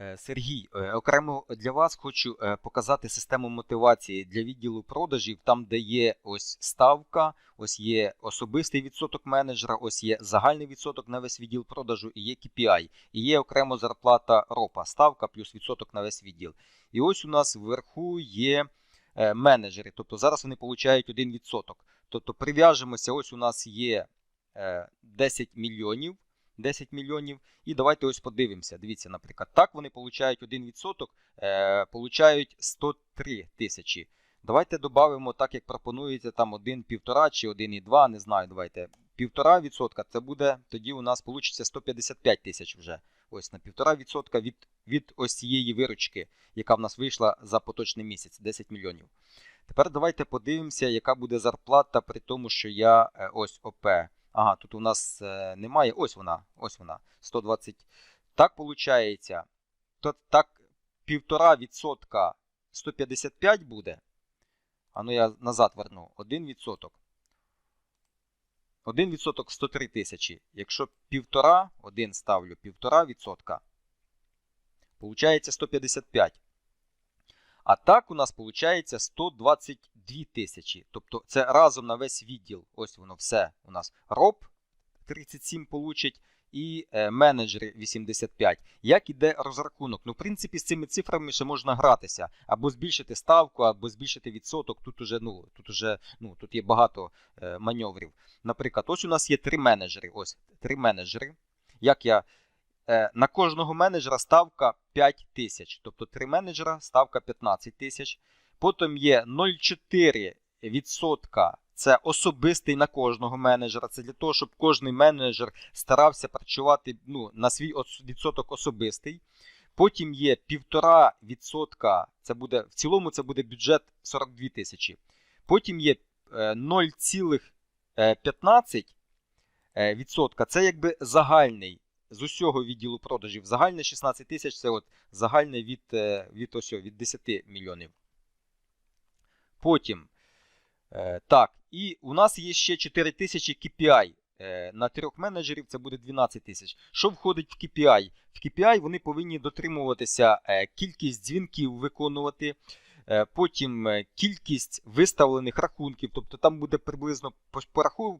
Е, Сергій, е, окремо для вас хочу е, показати систему мотивації для відділу продажів, там, де є ось ставка, ось є особистий відсоток менеджера, ось є загальний відсоток на весь відділ продажу і є KPI. І є окремо зарплата ропа, ставка плюс відсоток на весь відділ. І ось у нас вверху є менеджери, тобто зараз вони получають 1%. Тобто прив'яжемося, ось у нас є е, 10 мільйонів. 10 мільйонів. І давайте ось подивимося. Дивіться, наприклад, так вони получають 1%, е, получають 103 тисячі. Давайте додамо, так як пропонується, там 1,5 чи 1,2, не знаю, давайте. 1,5% це буде, тоді у нас вийде 155 тисяч вже. Ось на 1,5% від, від ось цієї виручки, яка в нас вийшла за поточний місяць, 10 мільйонів. Тепер давайте подивимося, яка буде зарплата при тому, що я е, ось ОП. Ага, тут у нас е, немає. Ось вона. Ось вона. 120. Так виходить. То, так, 1,5% 155 буде. А ну я назад верну. 1%. 1% 103 тисячі. Якщо 1,5, 1 ставлю 1,5%, получається 155. А так у нас виходить 122 тисячі. Тобто це разом на весь відділ. Ось воно все у нас. Роб 37 получить і е, менеджери 85. Як іде розрахунок? Ну, в принципі, з цими цифрами ще можна гратися. Або збільшити ставку, або збільшити відсоток. Тут уже, ну, тут уже, ну, тут є багато е, маневрів. Наприклад, ось у нас є три менеджери. Ось три менеджери. Як я на кожного менеджера ставка 5 тисяч. Тобто 3 менеджера ставка 15 тисяч. Потім є 0,4%. Це особистий на кожного менеджера. Це для того, щоб кожний менеджер старався працювати ну, на свій відсоток особистий. Потім є 1,5%. Це буде, в цілому це буде бюджет 42 тисячі. Потім є 0,15%. Це якби загальний з усього відділу продажів. Загальне 16 тисяч це от загальне від від, ось, від 10 мільйонів. Потім. Е, так, і у нас є ще 4 тисячі KPI. Е, на трьох менеджерів це буде 12 тисяч. Що входить в KPI? В KPI вони повинні дотримуватися е, кількість дзвінків виконувати. Потім кількість виставлених рахунків, тобто там буде приблизно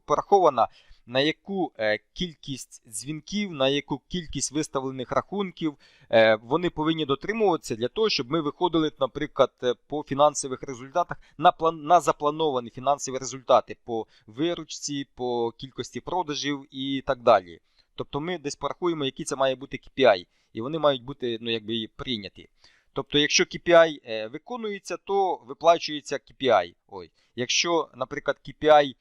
порахована на яку е, кількість дзвінків, на яку кількість виставлених рахунків е, вони повинні дотримуватися для того, щоб ми виходили, наприклад, е, по фінансових результатах на план на заплановані фінансові результати по виручці, по кількості продажів і так далі. Тобто ми десь порахуємо, які це має бути KPI, і вони мають бути ну, якби, прийняті. Тобто, якщо KPI виконується, то виплачується KPI. Ой. Якщо, наприклад, KPI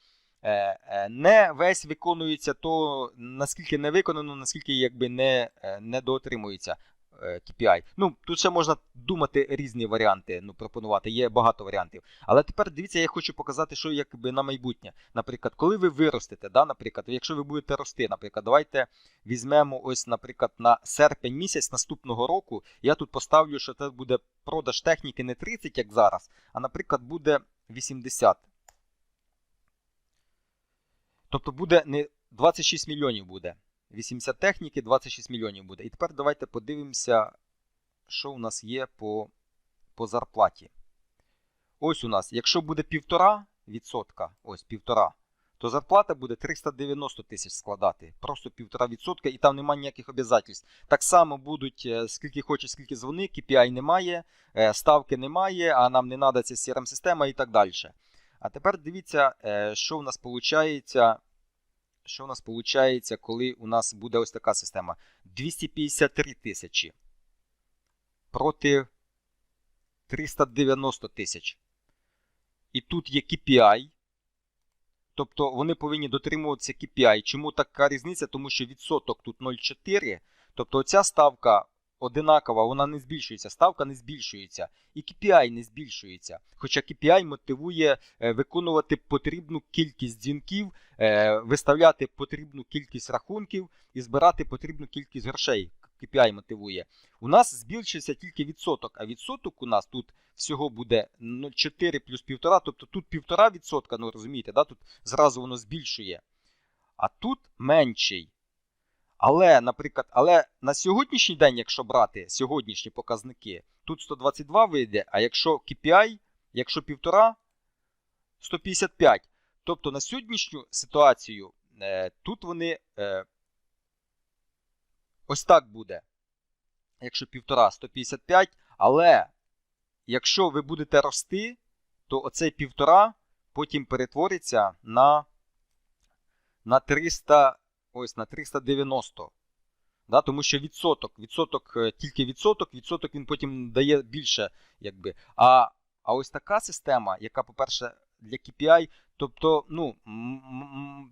не весь виконується, то наскільки не виконано, наскільки якби не е, не доотримується KPI. Ну, Тут ще можна думати різні варіанти, ну, пропонувати, є багато варіантів. Але тепер дивіться, я хочу показати, що якби на майбутнє. Наприклад, коли ви виростете, да, наприклад, якщо ви будете рости, наприклад, давайте візьмемо ось, наприклад, на серпень місяць наступного року. Я тут поставлю, що це буде продаж техніки не 30, як зараз, а, наприклад, буде 80. Тобто буде не 26 мільйонів буде. 80 техніки, 26 мільйонів буде. І тепер давайте подивимося, що у нас є по по зарплаті. Ось у нас, якщо буде 1,5%, ось 1,5%, то зарплата буде 390 тисяч складати. Просто 1,5%, і там немає ніяких обов'язків. Так само будуть, е, скільки хочеш, скільки дзвони, KPI немає, е, ставки немає, а нам не треба ця CRM-система і так далі. А тепер дивіться, е, що в нас виходить, що в нас виходить, коли у нас буде ось така система. 253 тисячі проти 390 тисяч. І тут є KPI. Тобто вони повинні дотримуватися KPI. Чому така різниця? Тому що відсоток тут 0,4. Тобто оця ставка одинакова, вона не збільшується, ставка не збільшується, і KPI не збільшується. Хоча KPI мотивує е, виконувати потрібну кількість дзвінків, е, виставляти потрібну кількість рахунків і збирати потрібну кількість грошей. KPI мотивує. У нас збільшився тільки відсоток, а відсоток у нас тут всього буде 4 плюс 1,5, тобто тут 1,5%, ну розумієте, да? тут зразу воно збільшує. А тут менший. Але, наприклад, але на сьогоднішній день, якщо брати сьогоднішні показники, тут 122 вийде, а якщо KPI, якщо півтора, 155. Тобто на сьогоднішню ситуацію е, тут вони е, ось так буде. Якщо півтора 155, але якщо ви будете рости, то оцей півтора потім перетвориться на, на 300, ось на 390. Да, тому що відсоток, відсоток, е, тільки відсоток, відсоток він потім дає більше. Якби. А, а ось така система, яка, по-перше, для KPI, тобто, ну,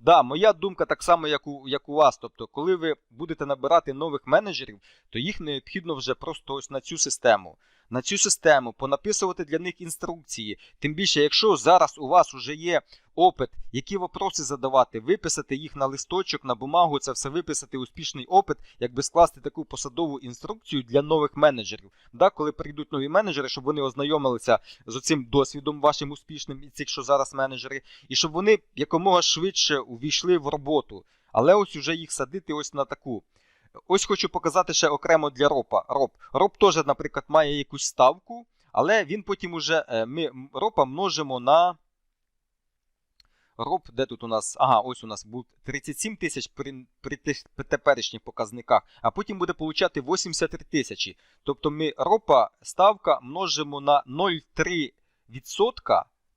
да, моя думка так само, як у, як у вас. Тобто, коли ви будете набирати нових менеджерів, то їх необхідно вже просто ось на цю систему. На цю систему понаписувати для них інструкції. Тим більше, якщо зараз у вас вже є опит, які вопроси задавати, виписати їх на листочок, на бумагу, це все виписати успішний опит, якби скласти таку посадову інструкцію для нових менеджерів. Да, коли прийдуть нові менеджери, щоб вони ознайомилися з цим досвідом вашим успішним і цих, що зараз менеджери, і щоб вони якомога швидше увійшли в роботу. Але ось уже їх садити ось на таку. Ось хочу показати ще окремо для ропа. Роб, роб теж, наприклад, має якусь ставку, але він потім уже е, ми ропа множимо на. Роб, де тут у нас? Ага, ось у нас буде 37 тисяч при, при теперішніх показниках, а потім буде получати 83 тисячі. Тобто ми ропа ставка множимо на 0,3%,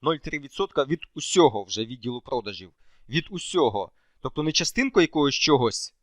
0,3% від усього вже відділу продажів. Від усього. Тобто не частинку якогось чогось,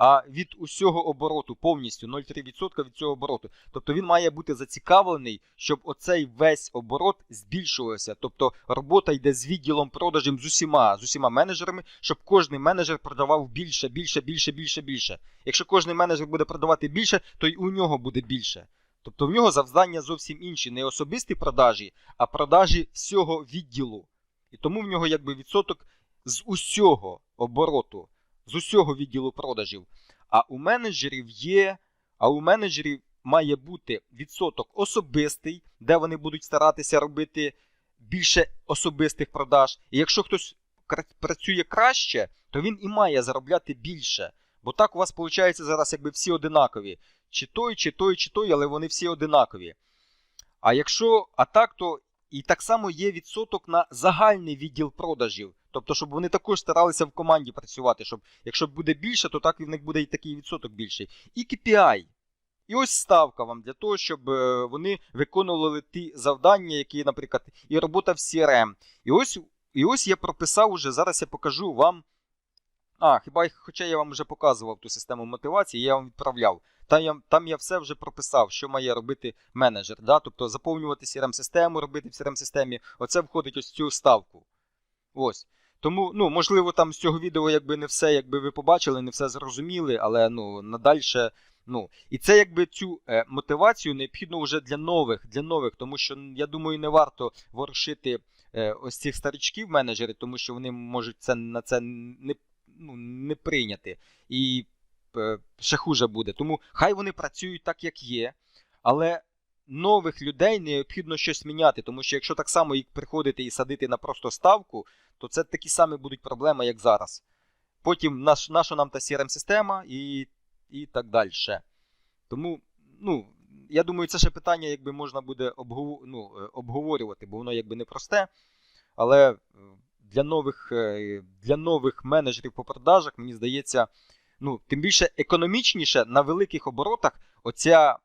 а від усього обороту повністю 0,3% від цього обороту. Тобто він має бути зацікавлений, щоб оцей весь оборот збільшувався. Тобто робота йде з відділом продажів з усіма, з усіма менеджерами, щоб кожен менеджер продавав більше, більше, більше, більше, більше. Якщо кожен менеджер буде продавати більше, то й у нього буде більше. Тобто в нього завдання зовсім інші, не особисті продажі, а продажі всього відділу. І тому в нього якби відсоток з усього обороту, з усього відділу продажів. А у менеджерів є, а у менеджерів має бути відсоток особистий, де вони будуть старатися робити більше особистих продаж. І якщо хтось працює краще, то він і має заробляти більше. Бо так у вас виходить зараз якби всі одинакові. Чи той, чи той, чи той, але вони всі одинакові. А якщо а так, то і так само є відсоток на загальний відділ продажів. Тобто, щоб вони також старалися в команді працювати, щоб якщо буде більше, то так і в них буде і такий відсоток більший. І KPI. І ось ставка вам для того, щоб е, вони виконували ті завдання, які, наприклад, і робота в CRM. І ось, і ось я прописав уже, зараз я покажу вам. А, хіба хоча я вам вже показував ту систему мотивації, я вам відправляв. Там я, там я все вже прописав, що має робити менеджер. Да? Тобто заповнювати CRM-систему, робити в CRM-системі. Оце входить ось цю ставку. Ось. Тому, ну, можливо, там з цього відео якби не все якби ви побачили, не все зрозуміли, але ну, надальше. Ну, і це якби цю е, мотивацію необхідно вже для нових, для нових, тому що я думаю, не варто ворушити е, ось цих старичків менеджерів, тому що вони можуть це на це не, ну, не прийняти. І е, ще хуже буде. Тому хай вони працюють так, як є, але нових людей необхідно щось міняти, тому що якщо так само їх приходити і садити на просто ставку, то це такі самі будуть проблеми, як зараз. Потім наш, наша нам та CRM-система і, і так далі. Тому, ну, я думаю, це ще питання якби можна буде обгов... ну, е, обговорювати, бо воно якби непросте. Але е, для нових, е, для нових менеджерів по продажах, мені здається, ну, тим більше економічніше на великих оборотах оця,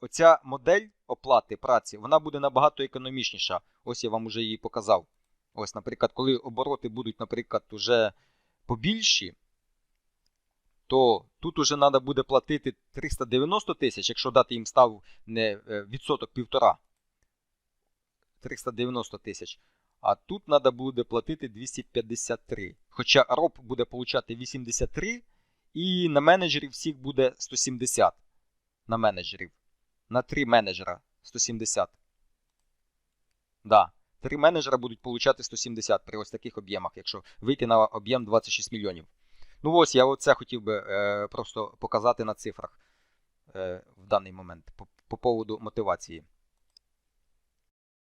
оця модель оплати праці вона буде набагато економічніша. Ось я вам уже її показав. Ось, наприклад, коли обороти будуть, наприклад, уже побільші, то тут уже треба буде платити 390 тисяч, якщо дати їм став не е, відсоток півтора. 390 тисяч. А тут треба буде платити 253. Хоча роб буде получати 83, і на менеджерів всіх буде 170. На менеджерів. На 3 менеджера 170. Да. Три менеджера будуть получати 170 при ось таких об'ємах, якщо вийти на об'єм 26 мільйонів. Ну ось я оце хотів би е, просто показати на цифрах е, в даний момент по, по поводу мотивації.